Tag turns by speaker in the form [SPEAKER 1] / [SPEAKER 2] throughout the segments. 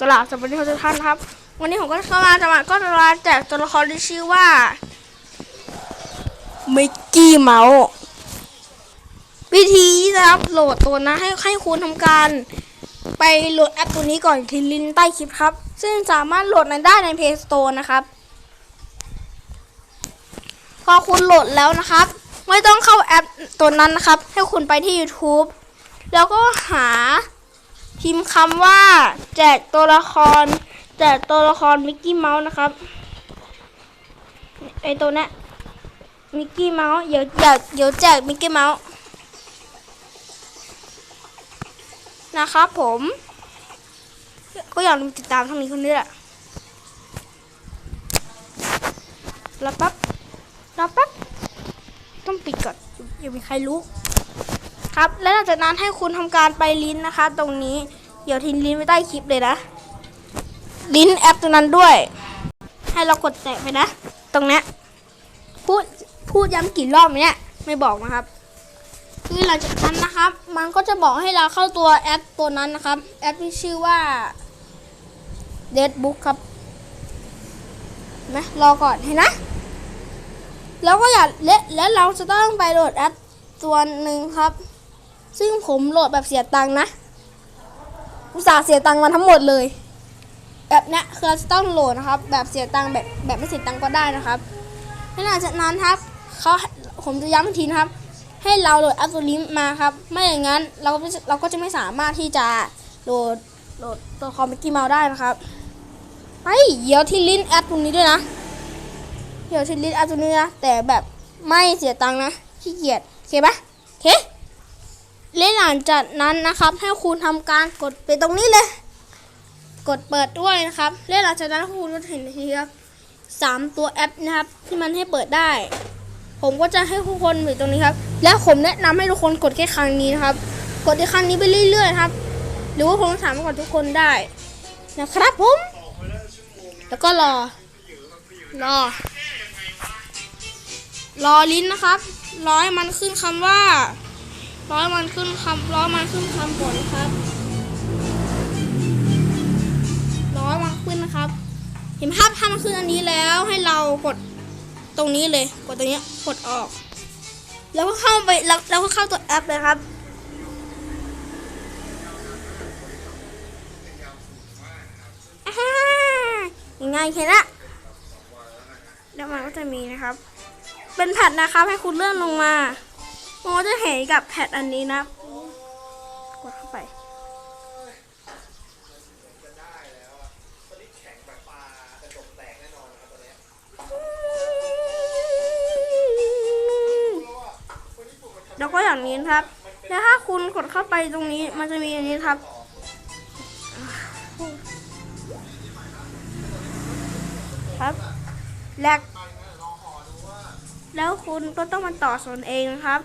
[SPEAKER 1] กราบสวัสดีทุกท่านครับ วันนี้ผมก็เข้ามาจะมาก็จะมาแจกตัวละครที่ชื่อว่ามิกกี้เมาส์วิธีนะครับโหลดตัวนะให้ให้คุณทำการ ไปโหลดแอปตัวนี้ก่อนที่ลิงก์ใต้คลิปครับ ซึ่งสามารถโหลดในได้ใน Play Store นะครับ พอคุณโหลดแล้วนะครับ ไม่ต้องเข้าแอปตัวนั้นนะครับ ให้คุณไปที่ YouTube แล้วก็หา พิมพ์คำว่า แจกตัวละคร แจกตัวละครมิกกี้เมาส์นะครับไอตัวนี้มิกกี้เมาส์เดี๋ยวเดี๋ยวเดี๋ยวแจกมิกกี้เมาส์นะครับผม ก็อย่าลืมติดตามทางนี้คนนี้แหละรับปั๊บรับปั๊บต้องปิดก่อนอย่ามีใครรู้ ครับ และหลังจากนั้นให้คุณทำการไปลิ้นนะคะ ตรงนี้เดี๋ยวทิ้งลิ้นไว้ใต้คลิปเลยนะ ลิ้นแอปตัวนั้นด้วย ให้เรากดแตะไปนะ ตรงนี้พูดพูดย้ำกี่รอบเนี้ยไม่บอกนะครับคือหลังจากนั้นนะครับ มันก็จะบอกให้เราเข้าตัวแอปตัวนั้นนะครับ แอปที่ชื่อว่า d e a d Book ครับนะรอก่อนเห็นนะแล้วก็อย่าและและเราจะต้องไปโหลดแอปตัวหนึ่งครับ ซึ่งผมโหลดแบบเสียตังค์นะอุตส่าห์เสียตังค์มาทั้งหมดเลย แบบเนี้ยคือราจะต้องโหลดนะครับ แบบเสียตังค์แบบแบบไม่เสียตังค์ก็ได้นะครับและหลังจากนั้นครับเขาผมจะย้ำอีกทีนะครับ ให้เราโหลดแอปตัวนี้มาครับ ไม่อย่างนั้นเราก็เราก็จะไม่สามารถที่จะโหลดโหลดตัวคอมมิกกี้เมาส์ได้นะครับไอ้เดี๋ยวที่ลิงก์แอปตรงนี้ด้วยนะเดี๋ยวที่ลิงก์แอปตรงนี้นะแต่แบบไม่เสียตังค์นะขี้เกียจโอเคปะโอเค และหลังจากนั้นนะครับ ให้คุณทำการกดไปตรงนี้เลย กดเปิดด้วยนะครับ และหลังจากนั้นคุณก็เห็นทีครับสามตัวแอปนะครับ ที่มันให้เปิดได้ ผมก็จะให้ทุกคนอยู่ตรงนี้ครับ และผมแนะนำให้ทุกคนกดแค่ครั้งนี้นะครับ กดในครั้งนี้ไปเรื่อยๆครับ หรือว่าผมสามารถกดทุกคนได้นะครับผมแล้วก็รอ รอ รอลิ้นนะครับ รอให้มันขึ้นคำว่า ร้อยมันขึ้นคำร้อยมันขึ้นคำผลครับร้อยมันขึ้นนะครับ เห็นภาพถ้ามันขึ้นอันนี้แล้วให้เรากดตรงนี้เลย กดตรงนี้กดออก แล้วก็เข้าไปแล้วแล้วก็เข้าตัวแอปเลยครับง่ายแค่นั้นแล้วมันก็จะมีนะครับ เป็นแผ่นนะครับให้คุณเลื่อนลงมา มันก็จะเห็นกับแพทอันนี้นะ กดเข้าไปแล้วก็อย่างนี้ครับ แล้วถ้าคุณกดเข้าไปตรงนี้ มันจะมีอันนี้ครับ ครับ แลกแล้วคุณก็ต้องมาต่อส่วนเองนะครับ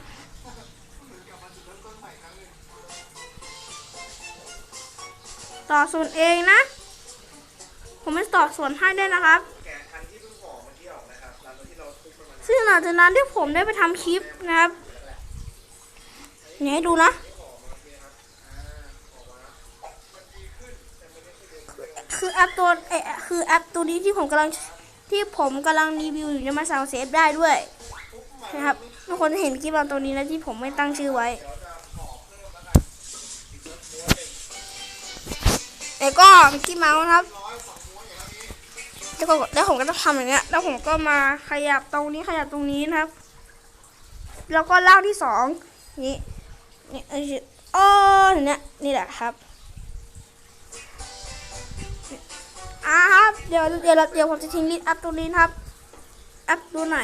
[SPEAKER 1] ต่อส่วนเองนะ ผมไม่ต่อส่วนให้ด้วยนะครับ ซึ่งหลังจากนั้นที่ผมได้ไปทำคลิปนะครับเนี่ยให้ดูนะ คือแอปตัวเอคือแอปตัวนี้ที่ผมกำลังที่ผมกำลังรีวิวอยู่เนี่ยมาสาวเซฟได้ด้วยนะครับทุกคนเห็นคลิปเราตัวนี้แล้วที่ผมไม่ตั้งชื่อไว้ แล้วก็มิกกี้เมาส์นะครับแล้วก็แล้วผมก็จะทำอย่างเงี้ย แล้วผมก็มาขยับตรงนี้ขยับตรงนี้นะครับ แล้วก็ล่างที่สองนี่นี่เอ้ยอ๋อเนี่ยนี่แหละครับอ่าครับเดี๋ยวเดี๋ยวเดี๋ยวผมจะทิ้งลิงก์แอปตัวนี้นครับแอปตัวไหน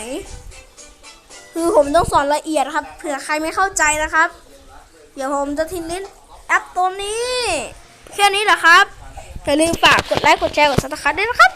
[SPEAKER 1] คือผมต้องสอนละเอียดครับ เผื่อใครไม่เข้าใจนะครับ เดี๋ยวผมจะทิ้งลิงก์แอปตัวนี้ แค่นี้แหละครับอย่าลืมฝากกดไลค์กดแชร์กดซับสไครต์ด้วยนะครับ